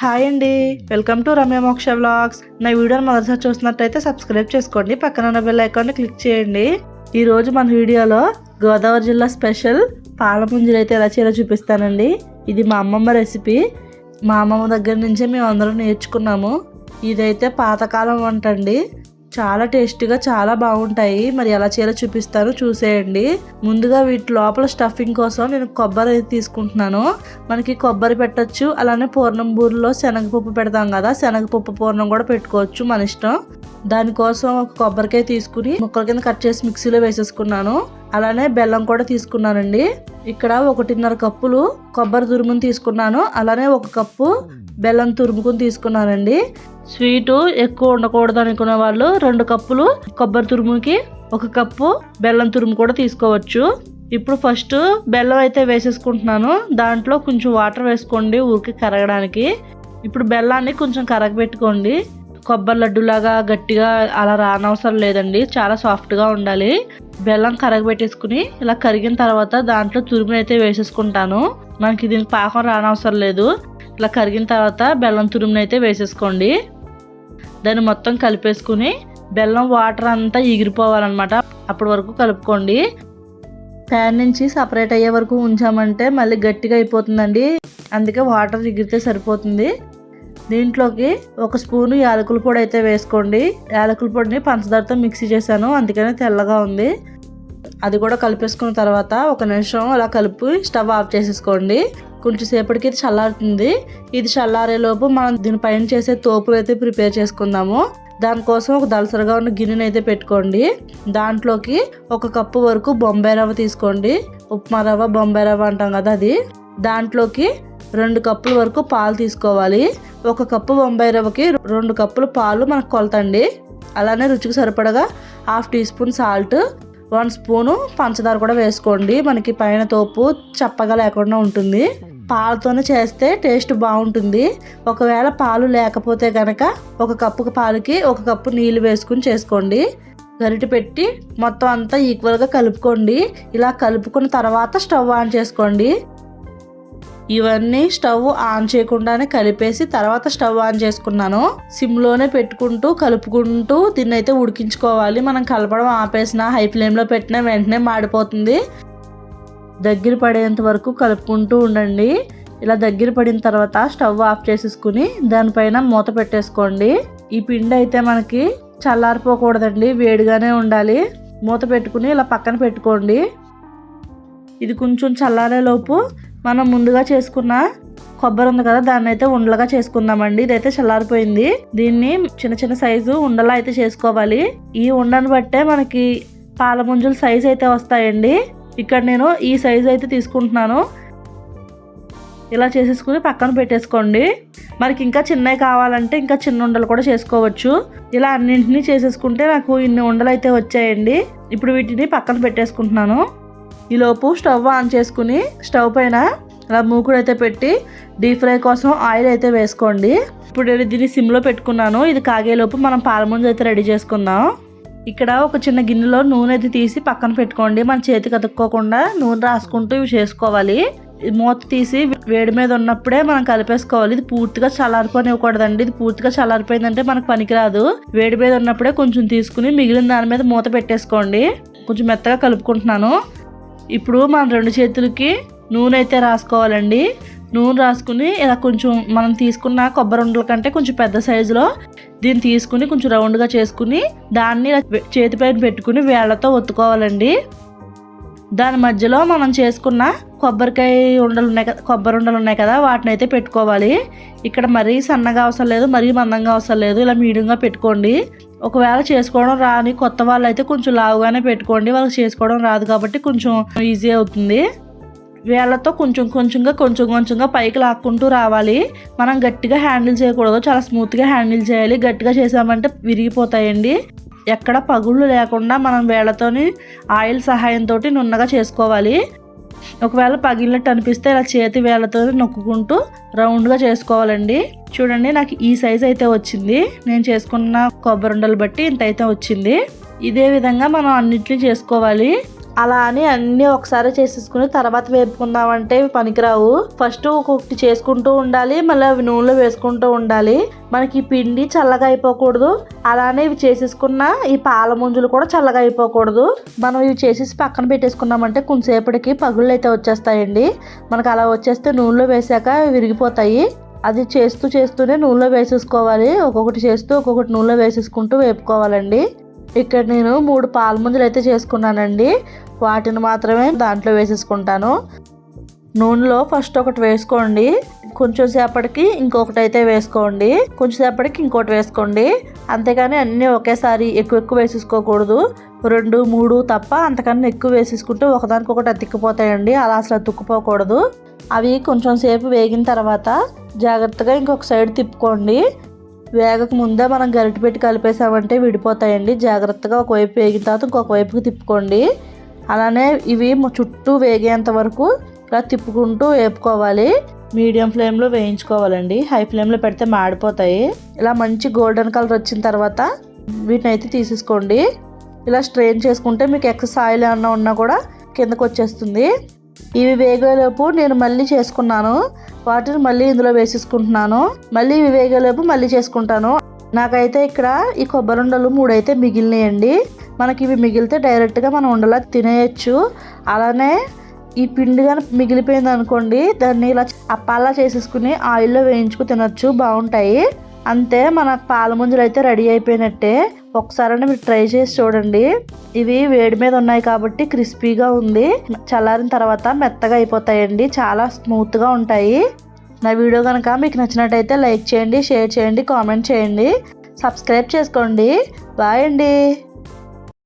Hi అండి. Welcome to Ramya మోక్ష vlogs. నా వీడియోని మొదటిసారి చూసినట్టయితే సబ్స్క్రైబ్ చేసుకోండి. పక్కన ఉన్న బెల్ ఐకాన్ని క్లిక్ చేయండి. ఈ రోజు మన వీడియోలో గోదావరి జిల్లా స్పెషల్ పాలపుంజులు అయితే ఎలా చేయాలో చూపిస్తానండి. ఇది మా అమ్మమ్మ రెసిపీ. మా అమ్మమ్మ దగ్గర నుంచే మేము అందరం నేర్చుకున్నాము. ఇదైతే పాతకాలం వంట అండి. చాలా టేస్టీగా చాలా బాగుంటాయి. మరి ఎలా చేయాలో చూపిస్తాను చూసేయండి. ముందుగా వీటి లోపల స్టఫింగ్ కోసం నేను కొబ్బరి అయితే తీసుకుంటున్నాను. మనకి కొబ్బరి పెట్టచ్చు. అలానే పూర్ణం బూరిలో శనగపప్పు పెడతాం కదా శనగపప్పు పూర్ణం కూడా పెట్టుకోవచ్చు మన ఇష్టం. దానికోసం ఒక కొబ్బరికాయ తీసుకుని ముక్కల కింద కట్ చేసి మిక్సీలో వేసేసుకున్నాను. అలానే బెల్లం కూడా తీసుకున్నానండి. ఇక్కడ ఒకటిన్నర కప్పులు కొబ్బరి తురుముని తీసుకున్నాను. అలానే ఒక కప్పు బెల్లం తురుముకుని తీసుకున్నానండి. స్వీటు ఎక్కువ ఉండకూడదు అనుకునే వాళ్ళు రెండు కప్పులు కొబ్బరి తురుముకి ఒక కప్పు బెల్లం తురుము కూడా తీసుకోవచ్చు. ఇప్పుడు ఫస్ట్ బెల్లం అయితే వేసేసుకుంటున్నాను. దాంట్లో కొంచెం వాటర్ వేసుకోండి ఊరికి కరగడానికి. ఇప్పుడు బెల్లాన్ని కొంచెం కరగబెట్టుకోండి కొబ్బరి లడ్డులాగా గట్టిగా అలా రానవసరం లేదండి. చాలా సాఫ్ట్గా ఉండాలి. బెల్లం కరగబెట్టేసుకుని ఇలా కరిగిన తర్వాత దాంట్లో తురుముని అయితే వేసేసుకుంటాను. మనకి దీనికి పాకం రానవసరం లేదు. ఇలా కరిగిన తర్వాత బెల్లం తురుముని అయితే వేసేసుకోండి. దాన్ని మొత్తం కలిపేసుకుని బెల్లం వాటర్ అంతా ఎగిరిపోవాలన్నమాట. అప్పటి వరకు కలుపుకోండి. ప్యాన్ నుంచి సపరేట్ అయ్యే వరకు ఉంచామంటే మళ్ళీ గట్టిగా అయిపోతుందండి. అందుకే వాటర్ ఎగిరితే సరిపోతుంది. దీంట్లోకి ఒక స్పూను యాలకుల పొడి అయితే వేసుకోండి. యాలకుల పొడిని పంచదారతో మిక్సీ చేశాను అందుకనే తెల్లగా ఉంది. అది కూడా కలిపేసుకున్న తర్వాత ఒక నిమిషం అలా కలిపి స్టవ్ ఆఫ్ చేసేసుకోండి. కొంచెం సేపటికి ఇది చల్లారుతుంది. ఇది చల్లారేలోపు మనం దీనిపైన చేసే తోపులు అయితే ప్రిపేర్ చేసుకుందాము. దానికోసం ఒక దలసరగా ఉన్న గిన్నెని అయితే పెట్టుకోండి. దాంట్లోకి ఒక కప్పు వరకు బొంబాయి రవ్వ తీసుకోండి. ఉప్మా రవ్వ బొంబాయి రవ్వ అంటాం కదా అది. దాంట్లోకి రెండు కప్పుల వరకు పాలు తీసుకోవాలి. ఒక కప్పు బొంబాయి రవ్వకి రెండు కప్పులు పాలు మనకు కొలతండి. అలానే రుచికి సరిపడగా half teaspoon salt one spoon పంచదార కూడా వేసుకోండి. మనకి పైన తోపు చప్పగా లేకుండా ఉంటుంది. పాలతోనే చేస్తే టేస్ట్ బాగుంటుంది. ఒకవేళ పాలు లేకపోతే కనుక ఒక కప్పు పాలకి ఒక కప్పు నీళ్ళు వేసుకుని చేసుకోండి. గరిటె పెట్టి మొత్తం అంతా ఈక్వల్గా కలుపుకోండి. ఇలా కలుపుకున్న తర్వాత స్టవ్ ఆన్ చేసుకోండి. ఇవన్నీ స్టవ్ ఆన్ చేయకుండానే కలిపేసి తర్వాత స్టవ్ ఆన్ చేసుకున్నాను. సిమ్లోనే పెట్టుకుంటూ కలుపుకుంటూ దీన్ని అయితే ఉడికించుకోవాలి. మనం కలపడం ఆపేసిన హై ఫ్లేమ్లో పెట్టిన వెంటనే మాడిపోతుంది. దగ్గర పడేంత వరకు కలుపుకుంటూ ఉండండి. ఇలా దగ్గర పడిన తర్వాత స్టవ్ ఆఫ్ చేసేసుకుని దానిపైన మూత పెట్టేసుకోండి. ఈ పిండి అయితే మనకి చల్లారిపోకూడదండి వేడిగానే ఉండాలి. మూత పెట్టుకుని ఇలా పక్కన పెట్టుకోండి. ఇది కొంచెం చల్లారేలోపు మనం ముందుగా చేసుకున్న కొబ్బరి ఉంది కదా దాన్ని అయితే ఉండలుగా చేసుకుందామండి. ఇదైతే చల్లారిపోయింది. దీన్ని చిన్న చిన్న సైజు ఉండలా అయితే చేసుకోవాలి. ఈ ఉండను బట్టే మనకి పాల ముంజుల సైజు అయితే వస్తాయండి. ఇక్కడ నేను ఈ సైజు అయితే తీసుకుంటున్నాను. ఇలా చేసేసుకుని పక్కన పెట్టేసుకోండి. మనకి ఇంకా చిన్నవి కావాలంటే ఇంకా చిన్న ఉండలు కూడా చేసుకోవచ్చు. ఇలా అన్నింటినీ చేసేసుకుంటే నాకు ఇన్ని ఉండలు అయితే వచ్చాయండి. ఇప్పుడు వీటిని పక్కన పెట్టేసుకుంటున్నాను. ఈలోపు స్టవ్ ఆన్ చేసుకుని స్టవ్ పైన అలా మూకుడు అయితే పెట్టి డీప్ ఫ్రై కోసం ఆయిల్ అయితే వేసుకోండి. ఇప్పుడు నేను దీన్ని సిమ్లో పెట్టుకున్నాను. ఇది కాగేలోపు మనం పాలముంజు అయితే రెడీ చేసుకుందాం. ఇక్కడ ఒక చిన్న గిన్నెలో నూనె అయితే తీసి పక్కన పెట్టుకోండి. మన చేతికి అతుక్కోకుండా నూనె రాసుకుంటూ ఇవి చేసుకోవాలి. మూత తీసి వేడి మీద ఉన్నప్పుడే మనం కలిపేసుకోవాలి. ఇది పూర్తిగా చల్లారిపోనివ్వకూడదండి. ఇది పూర్తిగా చల్లారిపోయిందంటే మనకు పనికిరాదు. వేడి మీద ఉన్నప్పుడే కొంచెం తీసుకుని మిగిలిన దాని మీద మూత పెట్టేసుకోండి. కొంచెం మెత్తగా కలుపుకుంటున్నాను. ఇప్పుడు మన రెండు చేతులకి నూనె అయితే రాసుకోవాలండి. నూనె రాసుకుని ఇలా కొంచెం మనం తీసుకున్న కొబ్బరి ఉండల కంటే కొంచెం పెద్ద సైజులో దీన్ని తీసుకుని కొంచెం రౌండ్గా చేసుకుని దాన్ని చేతిపైన పెట్టుకుని వేళ్ళతో ఒత్తుకోవాలండి. దాని మధ్యలో మనం చేసుకున్న కొబ్బరికాయ ఉండలు ఉన్నాయి కదా కొబ్బరి ఉండలు ఉన్నాయి కదా వాటిని అయితే పెట్టుకోవాలి. ఇక్కడ మరీ సన్నగా అవసరం లేదు మరీ మందంగా అవసరం లేదు. ఇలా మీడియంగా పెట్టుకోండి. ఒకవేళ చేసుకోవడం రాని కొత్త వాళ్ళు అయితే కొంచెం లావుగానే పెట్టుకోండి. వాళ్ళకి చేసుకోవడం రాదు కాబట్టి కొంచెం ఈజీ అవుతుంది. వేళ్ళతో కొంచెం కొంచెంగా కొంచెం కొంచెంగా పైకి లాక్కుంటూ రావాలి. మనం గట్టిగా హ్యాండిల్ చేయకూడదు. చాలా స్మూత్గా హ్యాండిల్ చేయాలి. గట్టిగా చేసామంటే విరిగిపోతాయండి. ఎక్కడ పగుళ్ళు లేకుండా మనం వేళ్ళతోని ఆయిల్ సహాయంతో నున్నగా చేసుకోవాలి. ఒకవేళ పగిలినట్టు అనిపిస్తే ఇలా చేతి వేళ్ళతో నొక్కుకుంటూ రౌండ్గా చేసుకోవాలండి. చూడండి నాకు ఈ సైజ్ అయితే వచ్చింది. నేను చేసుకున్న కొబ్బరి ఉండలు బట్టి ఇంత అయితే వచ్చింది. ఇదే విధంగా మనం అన్నిటిని చేసుకోవాలి. అలా అని అన్నీ ఒకసారి చేసేసుకుని తర్వాత వేపుకుందామంటే పనికిరావు. ఫస్ట్ ఒక్కొక్కటి చేసుకుంటూ ఉండాలి మళ్ళీ అవి నూనెలో వేసుకుంటూ ఉండాలి. మనకి ఈ పిండి చల్లగా అయిపోకూడదు. అలానే ఇవి చేసేసుకున్న ఈ పాల ముంజులు కూడా చల్లగా అయిపోకూడదు. మనం ఇవి చేసేసి పక్కన పెట్టేసుకున్నామంటే కొంతసేపటికి పగుళ్ళు అయితే వచ్చేస్తాయండి. మనకు అలా వచ్చేస్తే నూనెలో వేసాక విరిగిపోతాయి. అది చేస్తూ చేస్తూనే నూనెలో వేసేసుకోవాలి. ఒక్కొక్కటి చేస్తూ ఒక్కొక్కటి నూనెలో వేసేసుకుంటూ వేపుకోవాలండి. ఇక్కడ నేను మూడు పాల అయితే చేసుకున్నానండి. వాటిని మాత్రమే దాంట్లో వేసేసుకుంటాను. నూనెలో ఫస్ట్ ఒకటి వేసుకోండి. కొంచెం సేపటికి ఇంకొకటి అయితే వేసుకోండి. కొంచెం సేపటికి ఇంకోటి వేసుకోండి. అంతేకాని అన్నీ ఒకేసారి ఎక్కువ ఎక్కువ వేసేసుకోకూడదు. రెండు మూడు తప్ప అంతకన్నా ఎక్కువ వేసేసుకుంటే ఒకదానికొకటి అతిక్కిపోతాయండి అలా అసలు అతుక్కుపోకూడదు. అవి కొంచెం సేపు వేగిన తర్వాత జాగ్రత్తగా ఇంకొక సైడ్ తిప్పుకోండి. వేగక ముందే మనం గరిటె పెట్టి కలిపేసామంటే విడిపోతాయండి. జాగ్రత్తగా ఒకవైపు వేగిన తర్వాత ఇంకొక వైపుకి తిప్పుకోండి. అలానే ఇవి చుట్టూ వేగేంత వరకు ఇలా తిప్పుకుంటూ వేపుకోవాలి. మీడియం ఫ్లేమ్లో వేయించుకోవాలండి. హై ఫ్లేమ్లో పెడితే మాడిపోతాయి. ఇలా మంచి గోల్డెన్ కలర్ వచ్చిన తర్వాత వీటిని అయితే తీసేసుకోండి. ఇలా స్ట్రెయిన్ చేసుకుంటే మీకు ఎక్సెస్ ఆయిల్ ఏమన్నా ఉన్నా కూడా కిందకు వచ్చేస్తుంది. ఇవి వేగేలోపు నేను మళ్ళీ చేసుకున్నాను. వాటిని మళ్ళీ ఇందులో వేసేసుకుంటున్నాను. మళ్ళీ ఇవి వేగేలోపు మళ్ళీ చేసుకుంటాను. నాకైతే ఇక్కడ ఈ కొబ్బరి ఉండలు మూడైతే మిగిలినాయండి. మనకి ఇవి మిగిలితే డైరెక్ట్గా మనం ఉండలా తినేయచ్చు. అలానే ఈ పిండి కానీ మిగిలిపోయింది అనుకోండి దాన్ని ఇలా అప్పాలా చేసేసుకుని ఆయిల్లో వేయించుకు తినచ్చు. బాగుంటాయి. అంతే మన పాల ముంజలు అయితే రెడీ అయిపోయినట్టే. ఒకసారి మీరు ట్రై చేసి చూడండి. ఇవి వేడి మీద ఉన్నాయి కాబట్టి క్రిస్పీగా ఉంది. చల్లారిన తర్వాత మెత్తగా అయిపోతాయండి. చాలా స్మూత్గా ఉంటాయి. నా వీడియో కనుక మీకు నచ్చినట్టయితే లైక్ చేయండి షేర్ చేయండి కామెంట్ చేయండి. సబ్స్క్రైబ్ చేసుకోండి. బాయ్ అండి.